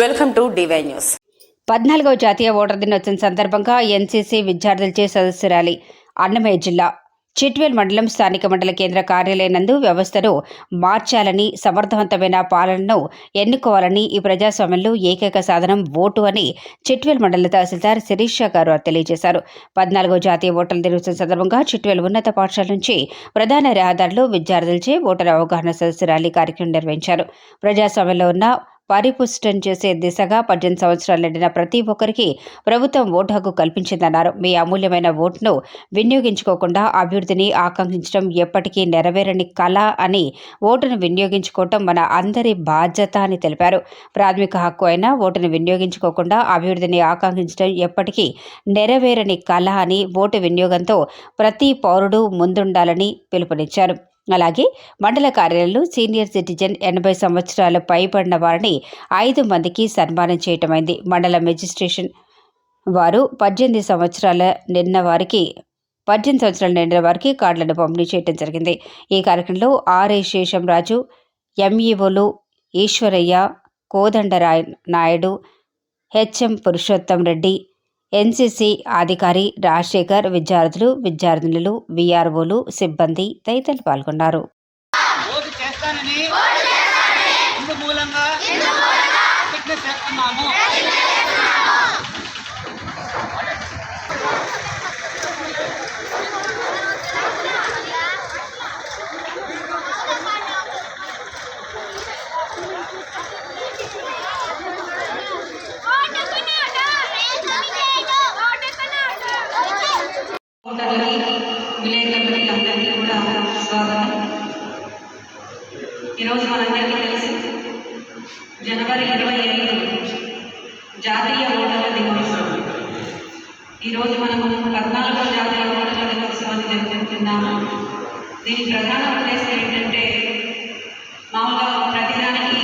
Welcome to DY news. పద్నాలుగవ జాతీయ voter దినోత్సవం సందర్భంగా ఎన్సీసీ విద్యార్థులచే సదస్సు ర్యాలీ అన్నమయ్య జిల్లా. చిట్వేల్ మండలం స్థానిక మండల కేంద్ర కార్యాలయనందు వ్యవస్థను మార్చాలని సమర్థవంతమైన పాలనను ఎన్నుకోవాలని ఈ ప్రజాస్వామ్యంలో ఏకైక సాధనం ఓటు అని చిట్వేల్ మండల తహసీల్దార్ శిరీష గారు తెలియజేశారు. పద్నాలుగో జాతీయ ఓటర్ల దినోత్సవం సందర్భంగా చిట్వేల్ ఉన్నత పాఠశాల నుంచి ప్రధాన రహదారులు విద్యార్థులచే ఓటర్ అవగాహన సదస్సు ర్యాలీ కార్యక్రమం నిర్వహించారు. ప్రజాస్వామ్యంలో ఉన్న పరిపుష్టం చేసే దిశగా పద్దెనిమిది సంవత్సరాలు నిండిన ప్రతి ఒక్కరికి ప్రభుత్వం ఓటు హక్కు కల్పించిందన్నారు. మీ అమూల్యమైన ఓటును వినియోగించుకోకుండా అభివృద్ధిని ఆకాంక్షించడం ఎప్పటికీ నెరవేరని కళ అని ఓటును వినియోగించుకోవటం మన అందరి బాధ్యత అని తెలిపారు. ప్రాథమిక హక్కు అయిన ఓటును వినియోగించుకోకుండా అభివృద్ధిని ఆకాంక్షించడం ఎప్పటికీ నెరవేరని కళ అని ఓటు వినియోగంతో ప్రతి పౌరుడు ముందుండాలని పిలుపునిచ్చారు. అలాగే మండల కార్యాలయంలో సీనియర్ సిటిజన్ ఎనభై సంవత్సరాలు పైబడిన వారిని ఐదు మందికి సన్మానం చేయటమైంది. మండల మెజిస్ట్రేషన్ వారు పద్దెనిమిది సంవత్సరాల నిన్న వారికి పద్దెనిమిది సంవత్సరాల నిండిన వారికి కార్డులను పంపిణీ చేయడం జరిగింది. ఈ కార్యక్రమంలో ఆర్ఏ శేషంరాజు ఎంఈఓలు ఈశ్వరయ్య కోదండరాయ్ నాయుడు హెచ్ఎం పురుషోత్తం రెడ్డి ఎన్సీసీ అధికారి రాజశేఖర్ విద్యార్థులు విద్యార్థినులు విఆర్ఓలు సిబ్బంది తదితరులు పాల్గొన్నారు. ఓటు చేస్తానని విలేకరులకి అందరికీ కూడా స్వాగతం. ఈరోజు మనందరికీ తెలుసు జనవరి ఇరవై ఐదు జాతీయ ఓటర్ల దినోత్సవం. ఈరోజు మనము పద్నాలుగో జాతీయ ఓటర్ల దినోత్సవాన్ని జరుపుకుంటున్నాము. దీని ప్రధాన ఉద్దేశం ఏంటంటే మామూలుగా ప్రతిదానికి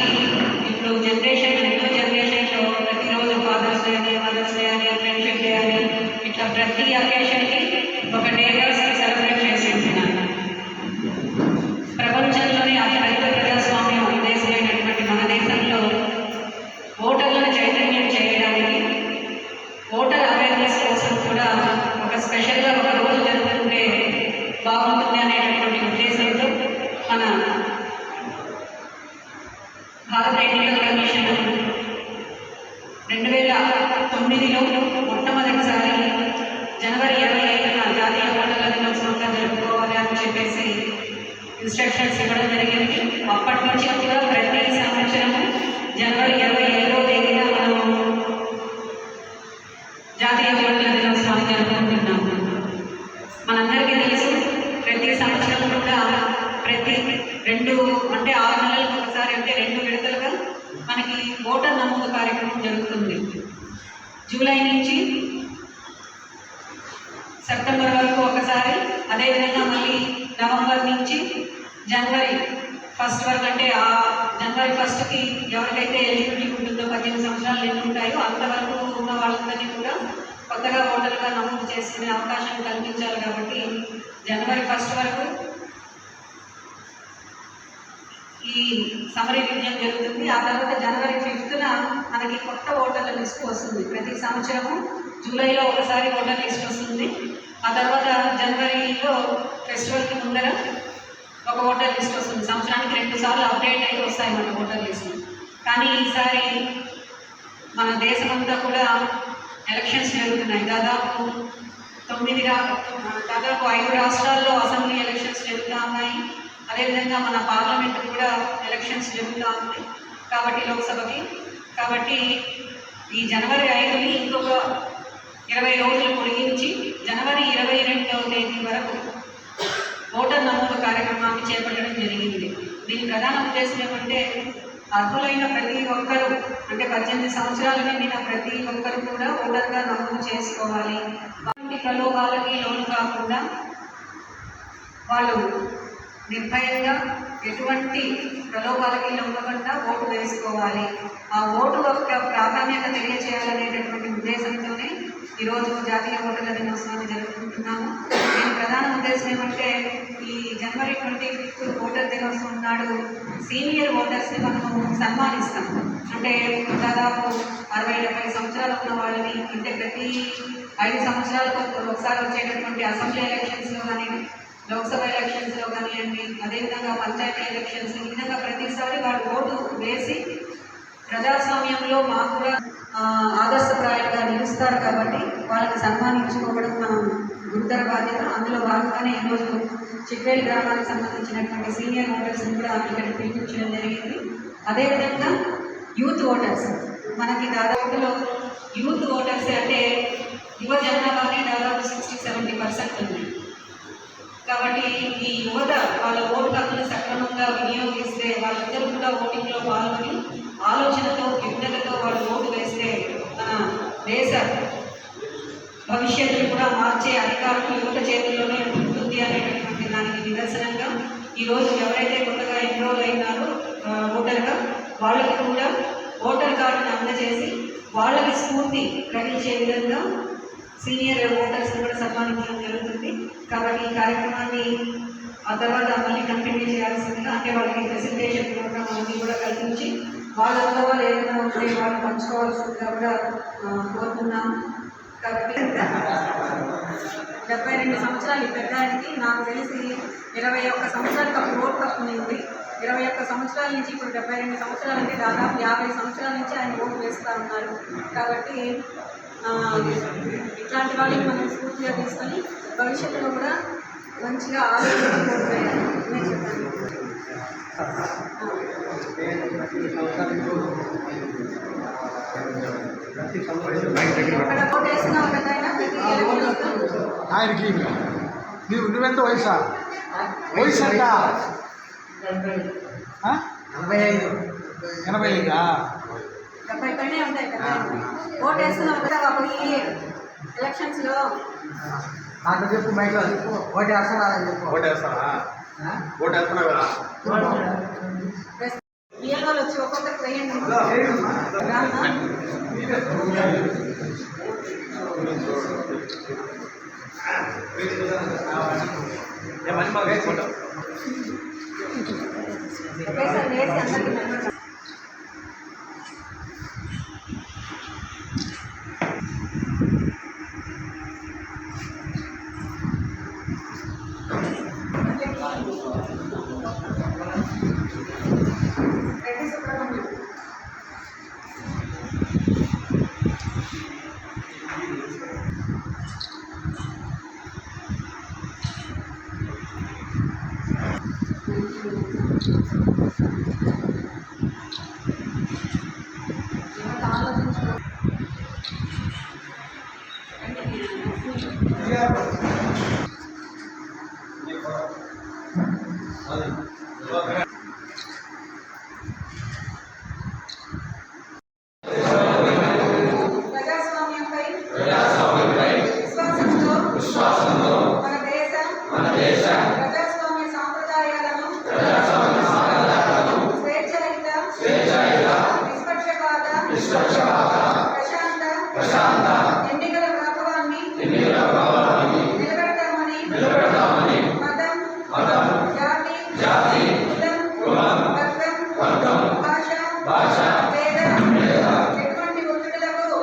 ఇప్పుడు జనరేషన్ రెండో జనరేషన్లో ప్రతిరోజు ఫాదర్స్ డే అని మదర్స్ డే అని ఫ్రెండ్షిప్ డే అని ఇట్లా ప్రతి అకేషన్కి ఒక డేగా సెలబ్రేట్ చేసి ఉంటున్నాను ప్రపంచంలోనే అతిపెద్ద ప్రజాస్వామ్యం ఉద్దేశమైనటువంటి మన దేశంలో ఓటర్లను చైతన్యం చేయడానికి ఓటర్ అవేర్నెస్ కోసం కూడా ఒక స్పెషల్గా ఒక రోజు జరుపుకుంటే బాగుంటుంది అనేటటువంటి ఉద్దేశంతో మన భారత ఎన్నికల కమిషన్ అని చెప్పేసి ఇన్స్ట్రక్షన్స్ ఇవ్వడం జరిగింది. అప్పటి నుంచి కూడా ప్రతి సంవత్సరం జనవరి ఇరవై ఐదో తేదీన మనం జాతీయ ఓటర్ల దినోత్సవాన్ని జరుపుకుంటున్నాం మనందరికీ తెలుసు ప్రతి సంవత్సరం కూడా ప్రతి రెండు అంటే ఆరు నెలలకు ఒకసారి అంటే రెండు విడతలుగా మనకి ఓటర్ నమోదు కార్యక్రమం జరుగుతుంది. జూలై నుంచి సెప్టెంబర్ వరకు ఒకసారి అదేవిధంగా మళ్ళీ నవంబర్ నుంచి జనవరి ఫస్ట్ వరకు అంటే ఆ జనవరి ఫస్ట్కి ఎవరికైతే ఎలిజిబిలిటీ ఉంటుందో పద్దెనిమిది సంవత్సరాలు ఎన్ని ఉంటాయో అంతవరకు ఉన్న వాళ్ళందరినీ కూడా కొత్తగా ఓటర్లుగా నమోదు చేసుకునే అవకాశం కల్పించాలి కాబట్టి జనవరి ఫస్ట్ వరకు ఈ సమరీ విజయం జరుగుతుంది. ఆ తర్వాత జనవరి ఫిఫ్త్న మనకి కొత్త ఓటర్ల లిస్ట్ వస్తుంది. ప్రతి సంవత్సరము జూలైలో ఒకసారి ఓటర్ లిస్ట్ వస్తుంది. ఆ తర్వాత జనవరిలో ఫెస్టివల్కి ముందర ఒక ఓటర్ లిస్ట్ వస్తుంది. సంవత్సరానికి రెండు సార్లు అప్డేట్ అయ్యి వస్తాయి మన ఓటర్ లిస్ట్ కానీ ఈసారి మన దేశమంతా కూడా ఎలక్షన్స్ జరుగుతున్నాయి. దాదాపు తొమ్మిది రా దాదాపు ఐదు రాష్ట్రాల్లో అసెంబ్లీ ఎలక్షన్స్ జరుగుతూ ఉన్నాయి. అదేవిధంగా మన పార్లమెంట్ కూడా ఎలక్షన్స్ జరుగుతూ ఉంది. కాబట్టి లోక్సభకి. కాబట్టి ఈ జనవరి ఐదుని ఇంకొక ఇరవై రోజులు పొడిగించి జనవరి ఇరవై రెండవ తేదీ వరకు ఓటర్ నమోదు కార్యక్రమాన్ని చేపట్టడం జరిగింది. దీని ప్రధాన ఉద్దేశం ఏమంటే అర్హులైన ప్రతి ఒక్కరూ అంటే పద్దెనిమిది సంవత్సరాలు నిండిన ప్రతి ఒక్కరు కూడా ఓటర్గా నమోదు చేసుకోవాలి. వాటి ప్రలోభాలకి లోను కాకుండా వాళ్ళు నిర్భయంగా ఎటువంటి ప్రలోభాలకి లొంగకుండా ఓటు వేసుకోవాలి. ఆ ఓటు యొక్క ప్రాధాన్యత తెలియజేయాలనేటటువంటి ఉద్దేశంతోనే ఈరోజు జాతీయ ఓటర్ల దినోత్సవాన్ని జరుపుకుంటున్నాము. దీని ప్రధాన ఉద్దేశం ఏమంటే ఈ జనవరి ట్వంటీ ఫిఫ్త్ ఓటర్ దినోత్సవం నాడు సీనియర్ ఓటర్స్ని మనము సన్మానిస్తాం. అంటే దాదాపు అరవై డెబ్బై సంవత్సరాలు ఉన్న వాళ్ళని అంటే ప్రతి ఐదు సంవత్సరాలకు ఒకసారి వచ్చేటటువంటి అసెంబ్లీ ఎలక్షన్స్లో కానీ లోక్సభ ఎలక్షన్స్లో కానివ్వండి అదేవిధంగా పంచాయతీ ఎలక్షన్స్ ఈ విధంగా ప్రతిసారి వాళ్ళు ఓటు వేసి ప్రజాస్వామ్యంలో మాకు కూడా ఆదర్శప్రాయంగా నిలుస్తారు కాబట్టి వాళ్ళకి సన్మానించుకోవడం మనం గురుతర బాధ్యత. అందులో భాగంగానే ఈరోజు చిట్వేలి గ్రామానికి సంబంధించినటువంటి సీనియర్ ఓటర్స్ని కూడా ఇక్కడ పిలిపించడం జరిగింది. అదేవిధంగా యూత్ ఓటర్స్ మనకి దాదాపులో యూత్ ఓటర్స్ అంటే యువ జనాభానే దాదాపు సిక్స్టీ సెవెంటీ పర్సెంట్ ఉంది. కాబట్టి ఈ యువత వాళ్ళ ఓటు హక్కును సక్రమంగా వినియోగిస్తే వాళ్ళిద్దరూ కూడా ఓటింగ్లో పాల్గొని ఆలోచనతో విజ్ఞతతో వాళ్ళు ఓటు వేస్తే మన దేశ భవిష్యత్తును కూడా మార్చే అధికారం యువత చేతుల్లోనే ఉంటుంది అనేటటువంటి దానికి నిదర్శనంగా ఈరోజు ఎవరైతే కొత్తగా ఎన్రోల్ అయినారో ఓటర్గా వాళ్ళకి కూడా ఓటర్ కార్డును అందజేసి వాళ్ళకి స్ఫూర్తి గ్రహించే విధంగా సీనియర్ ఓటర్స్ కూడా సన్మానించడం జరుగుతుంది. కాబట్టి ఈ కార్యక్రమాన్ని ఆ తర్వాత మళ్ళీ కంటిన్యూ చేయాల్సిందిగా అంటే వాళ్ళకి ప్రెసెంటేషన్ ప్రోగ్రామ్ అన్ని కూడా కల్పించి వాళ్ళ అనుభవాలు ఏదైనా ఉంటే వాళ్ళు పంచుకోవాల్సిందిగా కూడా కోరుతున్నాం కాబట్టి డెబ్బై రెండు సంవత్సరాలు ఈ పెద్దానికి. నాకు తెలిసి ఇరవై ఒక్క సంవత్సరాలకు అప్పుడు ఓటు హక్కు ఉంది. ఇరవై ఒక్క సంవత్సరాల నుంచి ఇప్పుడు డెబ్బై రెండు సంవత్సరాలు అంటే దాదాపు యాభై సంవత్సరాల నుంచి ఆయన ఓటు వేస్తూ ఉన్నారు. కాబట్టి ఇట్లాంటి వాళ్ళకి మనం స్ఫూర్తిగా తీసుకొని భవిష్యత్తులో కూడా మంచిగా ఆలోచించి ఓటు వేయాలి నేను చెప్పాను ఆయనకి నీవు నువ్వెంత వయసా? వయసు ఎంత? ఆ? నలభై ఐదు ఎనభై ఐదా. డెబ్బై పైనే ఉంటాయి కదా. ఓటు వేస్తున్నాం కదా అప్పుడు ఈ ఎలక్షన్స్లో నాకు చెప్పు మైక్లో చెప్పు. ఓటు వేస్తానా చెప్పు. ఓటేస్తావా ఓటేస్తున్నావు కదా బియ్యంలో వచ్చి ఒక్కొక్కరికి వేయండి రానా? ఏమని అది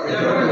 Yeah.